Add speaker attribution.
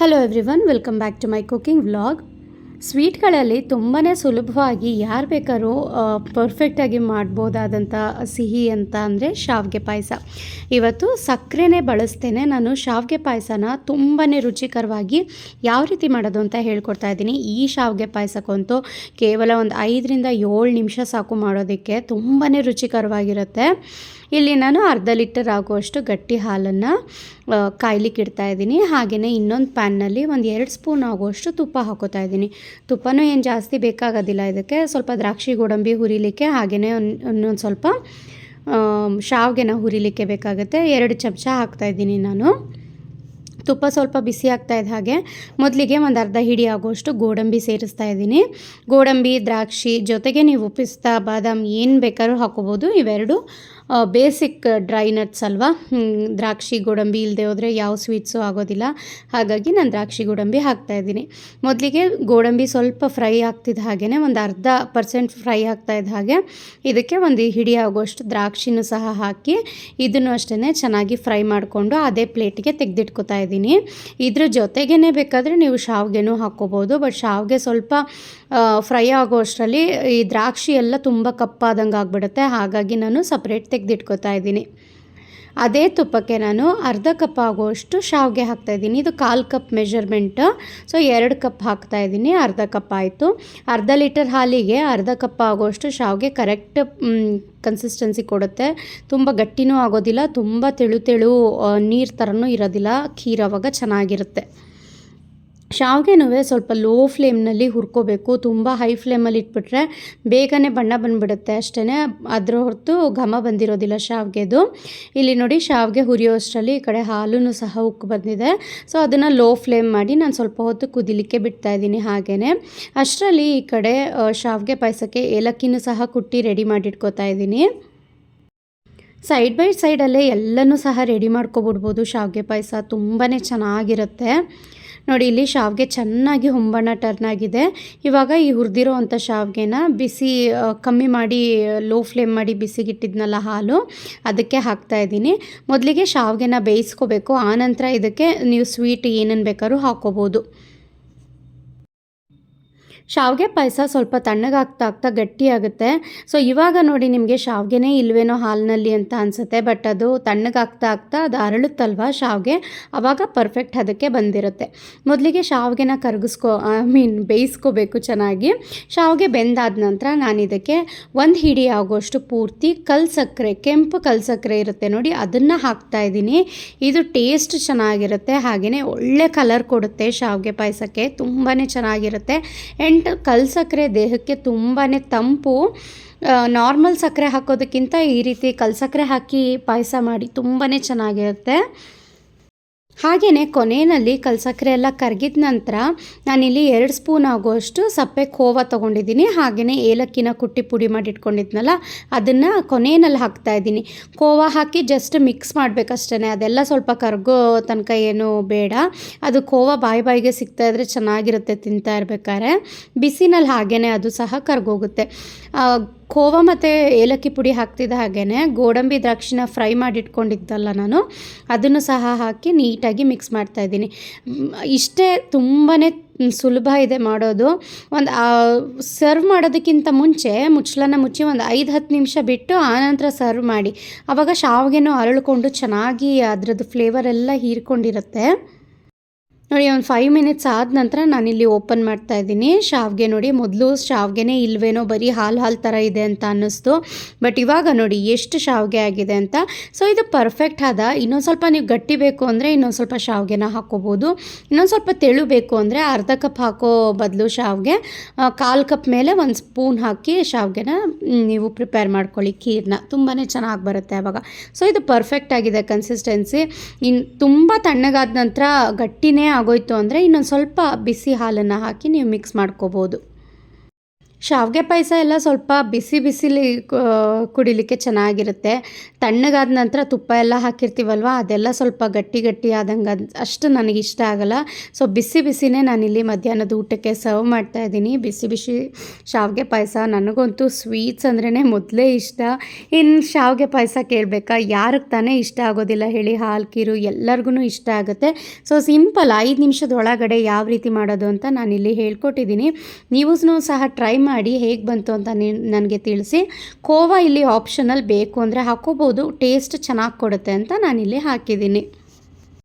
Speaker 1: Hello everyone welcome back to my cooking vlog ಸ್ವೀಟ್ಗಳಲ್ಲಿ ತುಂಬಾ ಸುಲಭವಾಗಿ ಯಾರು ಬೇಕಾದ್ರೂ ಪರ್ಫೆಕ್ಟಾಗಿ ಮಾಡ್ಬೋದಾದಂಥ ಸಿಹಿ ಅಂತ ಅಂದರೆ ಶಾವಿಗೆ ಪಾಯಸ. ಇವತ್ತು ಸಕ್ಕರೆನೇ ಬಳಸ್ತೇನೆ. ನಾನು ಶಾವಿಗೆ ಪಾಯಸನ ತುಂಬಾ ರುಚಿಕರವಾಗಿ ಯಾವ ರೀತಿ ಮಾಡೋದು ಅಂತ ಹೇಳ್ಕೊಡ್ತಾ ಇದ್ದೀನಿ. ಈ ಶಾವಿಗೆ ಪಾಯಸಕ್ಕಂತೂ ಕೇವಲ ಒಂದು ಐದರಿಂದ ಏಳು ನಿಮಿಷ ಸಾಕು ಮಾಡೋದಕ್ಕೆ ತುಂಬಾ ರುಚಿಕರವಾಗಿರುತ್ತೆ. ಇಲ್ಲಿ ನಾನು ಅರ್ಧ ಲೀಟರ್ ಆಗುವಷ್ಟು ಗಟ್ಟಿ ಹಾಲನ್ನು ಕಾಯ್ಲಿಕ್ಕೆ ಇಡ್ತಾ ಇದ್ದೀನಿ. ಹಾಗೆಯೇ ಇನ್ನೊಂದು ಪ್ಯಾನ್ನಲ್ಲಿ ಒಂದು ಎರಡು ಸ್ಪೂನ್ ಆಗುವಷ್ಟು ತುಪ್ಪ ಹಾಕೋತಾ ಇದ್ದೀನಿ. ತುಪ್ಪನೂ ಏನು ಜಾಸ್ತಿ ಬೇಕಾಗೋದಿಲ್ಲ ಇದಕ್ಕೆ. ಸ್ವಲ್ಪ ದ್ರಾಕ್ಷಿ ಗೋಡಂಬಿ ಹುರಿಲಿಕ್ಕೆ ಹಾಗೆಯೇ ಇನ್ನೊಂದು ಸ್ವಲ್ಪ ಶಾವಿಗೆನ ಹುರಿಲಿಕ್ಕೆ ಬೇಕಾಗುತ್ತೆ. ಎರಡು ಚಮಚ ಹಾಕ್ತಾಯಿದ್ದೀನಿ ನಾನು. ತುಪ್ಪ ಸ್ವಲ್ಪ ಬಿಸಿ ಆಗ್ತಾ ಇದ್ದ ಹಾಗೆ. ಮೊದಲಿಗೆ ಒಂದು ಅರ್ಧ ಹಿಡಿ ಆಗುವಷ್ಟು ಗೋಡಂಬಿ ಸೇರಿಸ್ತಾ ಇದ್ದೀನಿ. ಗೋಡಂಬಿ, ದ್ರಾಕ್ಷಿ ಜೊತೆಗೆ ನೀವು ಪಿಸ್ತಾ, ಬಾದಾಮಿ ಏನು ಬೇಕಾದ್ರೂ ಹಾಕೋಬೋದು. ಇವೆರಡು ಬೇಸಿಕ್ ಡ್ರೈ ನಟ್ಸ್ ಅಲ್ವಾ? ದ್ರಾಕ್ಷಿ, ಗೋಡಂಬಿ ಇಲ್ಲದೆ ಹೋದರೆ ಯಾವ ಸ್ವೀಟ್ಸು ಆಗೋದಿಲ್ಲ. ಹಾಗಾಗಿ ನಾನು ದ್ರಾಕ್ಷಿ, ಗೋಡಂಬಿ ಹಾಕ್ತಾಯಿದ್ದೀನಿ ಮೊದಲಿಗೆ ಗೋಡಂಬಿ ಸ್ವಲ್ಪ ಫ್ರೈ ಆಗ್ತಿದ್ದ ಹಾಗೆಯೇ ಒಂದು ಅರ್ಧ ಪರ್ಸೆಂಟ್ ಫ್ರೈ ಆಗ್ತಾ ಹಾಗೆ, ಇದಕ್ಕೆ ಒಂದು ಹಿಡಿ ಆಗೋಷ್ಟು ದ್ರಾಕ್ಷಿನೂ ಸಹ ಹಾಕಿ, ಇದನ್ನು ಅಷ್ಟೇ ಚೆನ್ನಾಗಿ ಫ್ರೈ ಮಾಡಿಕೊಂಡು ಅದೇ ಪ್ಲೇಟಿಗೆ ತೆಗೆದಿಟ್ಕೋತಾ ಇದ್ದೀನಿ. ಇದ್ರ ಜೊತೆಗೇ ಬೇಕಾದರೆ ನೀವು ಶಾವಿಗೆನೂ ಹಾಕ್ಕೋಬೋದು ಬಟ್ ಶಾವಿಗೆ ಸ್ವಲ್ಪ ಫ್ರೈ ಆಗೋ ಅಷ್ಟರಲ್ಲಿ ಈ ದ್ರಾಕ್ಷಿ ಎಲ್ಲ ತುಂಬ ಕಪ್ಪಾದಂಗೆ ಆಗಿಬಿಡುತ್ತೆ. ಹಾಗಾಗಿ ನಾನು ಸಪ್ರೇಟ್ ತೆಗೆದಿಟ್ಕೋತಾ ಇದ್ದೀನಿ. ಅದೇ ತುಪ್ಪಕ್ಕೆ ನಾನು ಅರ್ಧ ಕಪ್ ಆಗುವಷ್ಟು ಶಾವಿಗೆ ಹಾಕ್ತಾಯಿದ್ದೀನಿ ಇದು ಕಾಲು ಕಪ್ ಮೆಷರ್ಮೆಂಟ್. ಸೊ, ಎರಡು ಕಪ್ ಹಾಕ್ತಾಯಿದ್ದೀನಿ ಅರ್ಧ ಕಪ್ ಆಯಿತು. ಅರ್ಧ ಲೀಟರ್ ಹಾಲಿಗೆ ಅರ್ಧ ಕಪ್ ಆಗುವಷ್ಟು ಶಾವಿಗೆ ಕರೆಕ್ಟ್ ಕನ್ಸಿಸ್ಟೆನ್ಸಿ ಕೊಡುತ್ತೆ. ತುಂಬ ಗಟ್ಟಿನೂ ಆಗೋದಿಲ್ಲ. ತುಂಬ ತೆಳು ತೆಳು ನೀರು ಥರನೂ ಇರೋದಿಲ್ಲ. ಖೀರ್ ಅವಾಗ ಚೆನ್ನಾಗಿರುತ್ತೆ. ಶಾವಿಗೆನೂ ಸ್ವಲ್ಪ ಲೋ ಫ್ಲೇಮ್ನಲ್ಲಿ ಹುರ್ಕೋಬೇಕು. ತುಂಬ ಹೈ ಫ್ಲೇಮಲ್ಲಿ ಇಟ್ಬಿಟ್ರೆ ಬೇಗನೆ ಬಣ್ಣ ಬಂದುಬಿಡುತ್ತೆ ಅಷ್ಟೇ ಅದರ ಹೊರತು ಘಮ ಬಂದಿರೋದಿಲ್ಲ ಶಾವಿಗೆದು. ಇಲ್ಲಿ ನೋಡಿ ಶಾವಿಗೆ ಹುರಿಯೋಷ್ಟರಲ್ಲಿ ಈ ಕಡೆ ಹಾಲೂ ಸಹ ಉಕ್ಕು ಬಂದಿದೆ. ಸೊ ಅದನ್ನು ಲೋ ಫ್ಲೇಮ್ ಮಾಡಿ ನಾನು ಸ್ವಲ್ಪ ಹೊತ್ತು ಕುದಿಲಿಕ್ಕೆ ಬಿಡ್ತಾ ಇದ್ದೀನಿ ಹಾಗೇ ಅಷ್ಟರಲ್ಲಿ ಈ ಕಡೆ ಶಾವಿಗೆ ಪಾಯಸಕ್ಕೆ ಏಲಕ್ಕಿನೂ ಸಹ ಕುಟ್ಟಿ ರೆಡಿ ಮಾಡಿಟ್ಕೋತಾ ಇದ್ದೀನಿ. ಸೈಡ್ ಬೈ ಸೈಡಲ್ಲೇ ಎಲ್ಲನೂ ಸಹ ರೆಡಿ ಮಾಡ್ಕೊಬಿಡ್ಬೋದು. ಶಾವಿಗೆ ಪಾಯಸ ತುಂಬಾ ಚೆನ್ನಾಗಿರುತ್ತೆ. ನೋಡಿ, ಇಲ್ಲಿ ಶಾವಿಗೆ ಚೆನ್ನಾಗಿ ಹೊಂಬಣ್ಣ ಟರ್ನ್ ಆಗಿದೆ. ಇವಾಗ ಈ ಹುರಿದಿರೋ ಅಂಥ ಶಾವಿಗೆನ ಬಿಸಿ ಕಮ್ಮಿ ಮಾಡಿ ಲೋ ಫ್ಲೇಮ್ ಮಾಡಿ ಬಿಸಿಗಿಟ್ಟಿದ್ನಲ್ಲ ಹಾಲು, ಅದಕ್ಕೆ ಹಾಕ್ತಾ ಇದ್ದೀನಿ. ಮೊದಲಿಗೆ ಶಾವಿಗೆನ ಬೇಯಿಸ್ಕೋಬೇಕು. ಆನಂತರ ಇದಕ್ಕೆ ನೀವು ಸ್ವೀಟ್ ಏನೇನು ಬೇಕಾದ್ರೂ ಹಾಕ್ಕೋಬೋದು ಶಾವಿಗೆ ಪಾಯಸ ಸ್ವಲ್ಪ ತಣ್ಣಗಾಗ್ತಾ ಆಗ್ತಾ ಗಟ್ಟಿಯಾಗುತ್ತೆ ಸೊ ಇವಾಗ ನೋಡಿ ನಿಮಗೆ ಶಾವಿಗೆನೇ ಇಲ್ವೇನೋ ಹಾಲಿನಲ್ಲಿ ಅಂತ ಅನಿಸುತ್ತೆ ಬಟ್ ಅದು ತಣ್ಣಗಾಗ್ತಾ ಆಗ್ತಾ ಅದು ಅರಳುತ್ತಲ್ವ ಶಾವಿಗೆ? ಆವಾಗ ಪರ್ಫೆಕ್ಟ್ ಅದಕ್ಕೆ ಬಂದಿರುತ್ತೆ. ಮೊದಲಿಗೆ ಶಾವಿಗೆನ ಕರಗಿಸ್ಕೊ ಐ ಮೀನ್ ಬೇಯಿಸ್ಕೋಬೇಕು ಚೆನ್ನಾಗಿ. ಶಾವಿಗೆ ಬೆಂದಾದ ನಂತರ ನಾನು ಇದಕ್ಕೆ ಒಂದು ಹಿಡಿ ಆಗೋಷ್ಟು ಪೂರ್ತಿ ಕಲ್ ಸಕ್ಕರೆ, ಕೆಂಪು ಕಲ್ ಸಕ್ಕರೆ ಇರುತ್ತೆ ನೋಡಿ, ಅದನ್ನು ಹಾಕ್ತಾ ಇದ್ದೀನಿ. ಇದು ಟೇಸ್ಟ್ ಚೆನ್ನಾಗಿರುತ್ತೆ ಹಾಗೆಯೇ ಒಳ್ಳೆ ಕಲರ್ ಕೊಡುತ್ತೆ ಶಾವಿಗೆ ಪಾಯಸಕ್ಕೆ ತುಂಬಾ ಚೆನ್ನಾಗಿರುತ್ತೆ. ಆ್ಯಂಡ್ ಕಲ್ ಸಕ್ಕರೆ ದೇಹಕ್ಕೆ ತುಂಬಾ ತಂಪು. ನಾರ್ಮಲ್ ಸಕ್ಕರೆ ಹಾಕೋದಕ್ಕಿಂತ ಈ ರೀತಿ ಕಲ್ ಸಕ್ಕರೆ ಹಾಕಿ ಪಾಯಸ ಮಾಡಿ ತುಂಬಾ ಚೆನ್ನಾಗಿರುತ್ತೆ. ಹಾಗೆಯೇ ಕೊನೆಯಲ್ಲಿ ಕಲ್ಸಕ್ಕರೆ ಎಲ್ಲ ಕರಗಿದ ನಂತರ ನಾನಿಲ್ಲಿ ಎರಡು ಸ್ಪೂನ್ ಆಗುವಷ್ಟು ಸಪ್ಪೆ ಖೋವ ತೊಗೊಂಡಿದ್ದೀನಿ. ಹಾಗೆಯೇ ಏಲಕ್ಕಿನ ಕುಟ್ಟಿ ಪುಡಿ ಮಾಡಿ ಇಟ್ಕೊಂಡಿದ್ನಲ್ಲ ಅದನ್ನು ಕೊನೆಯಲ್ಲಿ ಹಾಕ್ತಾ ಇದ್ದೀನಿ. ಖೋವಾ ಹಾಕಿ ಜಸ್ಟ್ ಮಿಕ್ಸ್ ಮಾಡಬೇಕಷ್ಟೇ ಅದೆಲ್ಲ ಸ್ವಲ್ಪ ಕರಗೋ ತನಕ ಏನು ಬೇಡ. ಅದು ಖೋವ ಬಾಯಿ ಬಾಯಿಗೆ ಸಿಗ್ತಾ ಇದ್ರೆ ಚೆನ್ನಾಗಿರುತ್ತೆ ತಿಂತಾ ಇರ್ಬೇಕಾದ್ರೆ ಬಿಸಿನಲ್ಲಿ ಹಾಗೆಯೇ ಅದು ಸಹ ಕರ್ಗೋಗುತ್ತೆ. ಖೋವ ಮತ್ತು ಏಲಕ್ಕಿ ಪುಡಿ ಹಾಕ್ತಿದ್ದ ಹಾಗೇ ಗೋಡಂಬಿ ದ್ರಾಕ್ಷಿನ ಫ್ರೈ ಮಾಡಿಟ್ಕೊಂಡಿದ್ದಲ್ಲ ನಾನು, ಅದನ್ನು ಸಹ ಹಾಕಿ ನೀಟಾಗಿ ಮಿಕ್ಸ್ ಮಾಡ್ತಾಯಿದ್ದೀನಿ ಇಷ್ಟೇ ತುಂಬಾ ಸುಲಭ ಇದೆ ಮಾಡೋದು. ಒಂದು ಸರ್ವ್ ಮಾಡೋದಕ್ಕಿಂತ ಮುಂಚೆ ಮುಚ್ಚಲನ್ನ ಮುಚ್ಚಿ ಒಂದು ಐದು, ಹತ್ತು ನಿಮಿಷ ಬಿಟ್ಟು ಆನಂತರ ಸರ್ವ್ ಮಾಡಿ. ಆವಾಗ ಶಾವಿಗೆನೂ ಅರಳ್ಕೊಂಡು ಚೆನ್ನಾಗಿ ಅದರದ್ದು ಫ್ಲೇವರ್ ಎಲ್ಲ ಹೀರ್ಕೊಂಡಿರುತ್ತೆ. ನೋಡಿ, ಒಂದು ಫೈವ್ ಮಿನಿಟ್ಸ್ ಆದ ನಂತರ ನಾನಿಲ್ಲಿ ಓಪನ್ ಮಾಡ್ತಾ ಇದ್ದೀನಿ. ಶಾವಿಗೆ ನೋಡಿ, ಮೊದಲು ಶಾವಿಗೆನೇ ಇಲ್ವೇನೋ ಬರೀ ಹಾಲು ಹಾಲು ಥರ ಇದೆ ಅಂತ ಅನ್ನಿಸ್ತು. ಬಟ್ ಇವಾಗ ನೋಡಿ, ಎಷ್ಟು ಶಾವಿಗೆ ಆಗಿದೆ ಅಂತ. ಸೊ ಇದು ಪರ್ಫೆಕ್ಟ್ ಆದ. ಇನ್ನೊಂದು ಸ್ವಲ್ಪ ನೀವು ಗಟ್ಟಿ ಬೇಕು ಅಂದರೆ ಇನ್ನೊಂದು ಸ್ವಲ್ಪ ಶಾವಿಗೆನ ಹಾಕ್ಕೋಬೋದು ಇನ್ನೊಂದು ಸ್ವಲ್ಪ ತೆಳು ಬೇಕು ಅಂದರೆ ಅರ್ಧ ಕಪ್ ಹಾಕೋ ಬದಲು ಶಾವಿಗೆ ಕಾಲು ಕಪ್ ಮೇಲೆ ಒಂದು ಸ್ಪೂನ್ ಹಾಕಿ ಶಾವಿಗೆನ ನೀವು ಪ್ರಿಪೇರ್ ಮಾಡ್ಕೊಳ್ಳಿ ಖೀರ್ನ. ತುಂಬಾ ಚೆನ್ನಾಗಿ ಬರುತ್ತೆ ಆವಾಗ ಸೊ ಇದು ಪರ್ಫೆಕ್ಟ್ ಆಗಿದೆ ಕನ್ಸಿಸ್ಟೆನ್ಸಿ ಇನ್ನು ತುಂಬ ತಣ್ಣಗಾದ ನಂತರ ಗಟ್ಟಿನೇ ಆಗೋಯ್ತು ಅಂದರೆ ಇನ್ನೊಂದು ಸ್ವಲ್ಪ ಬಿಸಿ ಹಾಲನ್ನು ಹಾಕಿ ನೀವು ಮಿಕ್ಸ್ ಮಾಡ್ಕೋಬೋದು. ಶಾವಿಗೆ ಪಾಯಸ ಎಲ್ಲ ಸ್ವಲ್ಪ ಬಿಸಿ ಬಿಸಿಲಿ ಕುಡಿಲಿಕ್ಕೆ ಚೆನ್ನಾಗಿರುತ್ತೆ. ತಣ್ಣಗಾದ ನಂತರ ತುಪ್ಪ ಎಲ್ಲ ಹಾಕಿರ್ತೀವಲ್ವ, ಅದೆಲ್ಲ ಸ್ವಲ್ಪ ಗಟ್ಟಿ ಗಟ್ಟಿ ಆದಂಗೆ ಅಷ್ಟು ನನಗೆ ಇಷ್ಟ ಆಗಲ್ಲ. ಸೊ ಬಿಸಿ ಬಿಸಿನೇ ನಾನಿಲ್ಲಿ ಮಧ್ಯಾಹ್ನದ ಊಟಕ್ಕೆ ಸರ್ವ್ ಮಾಡ್ತಾ ಇದ್ದೀನಿ. ಬಿಸಿ ಬಿಸಿ ಶಾವಿಗೆ ಪಾಯಸ ನನಗಂತೂ ಸ್ವೀಟ್ಸ್ ಅಂದ್ರೇ ಮೊದಲೇ ಇಷ್ಟ. ಇನ್ನು ಶಾವಿಗೆ ಪಾಯಸ ಕೇಳಬೇಕಾ? ಯಾರಿಗೆ ತಾನೇ ಇಷ್ಟ ಆಗೋದಿಲ್ಲ ಹೇಳಿ, ಹಾಲು, ಕೀರು ಎಲ್ಲರಿಗೂ ಇಷ್ಟ ಆಗುತ್ತೆ. ಸೊ ಸಿಂಪಲ್ ಐದು ನಿಮಿಷದ ಒಳಗಡೆ ಯಾವ ರೀತಿ ಮಾಡೋದು ಅಂತ ನಾನಿಲ್ಲಿ ಹೇಳ್ಕೊಟ್ಟಿದ್ದೀನಿ. ನೀವು ಸಹ ಟ್ರೈ ಹೇಗೆ ಬಂತು ಅಂತ ನನಗೆ ತಿಳಿಸಿ. ಕೋವಾ ಇಲ್ಲಿ ಆಪ್ಷನಲ್ ಬೇಕು ಅಂದರೆ ಹಾಕೋಬೋದು ಟೇಸ್ಟ್ ಚೆನ್ನಾಗಿ ಕೊಡುತ್ತೆ ಅಂತ ನಾನಿಲ್ಲಿ ಹಾಕಿದ್ದೀನಿ.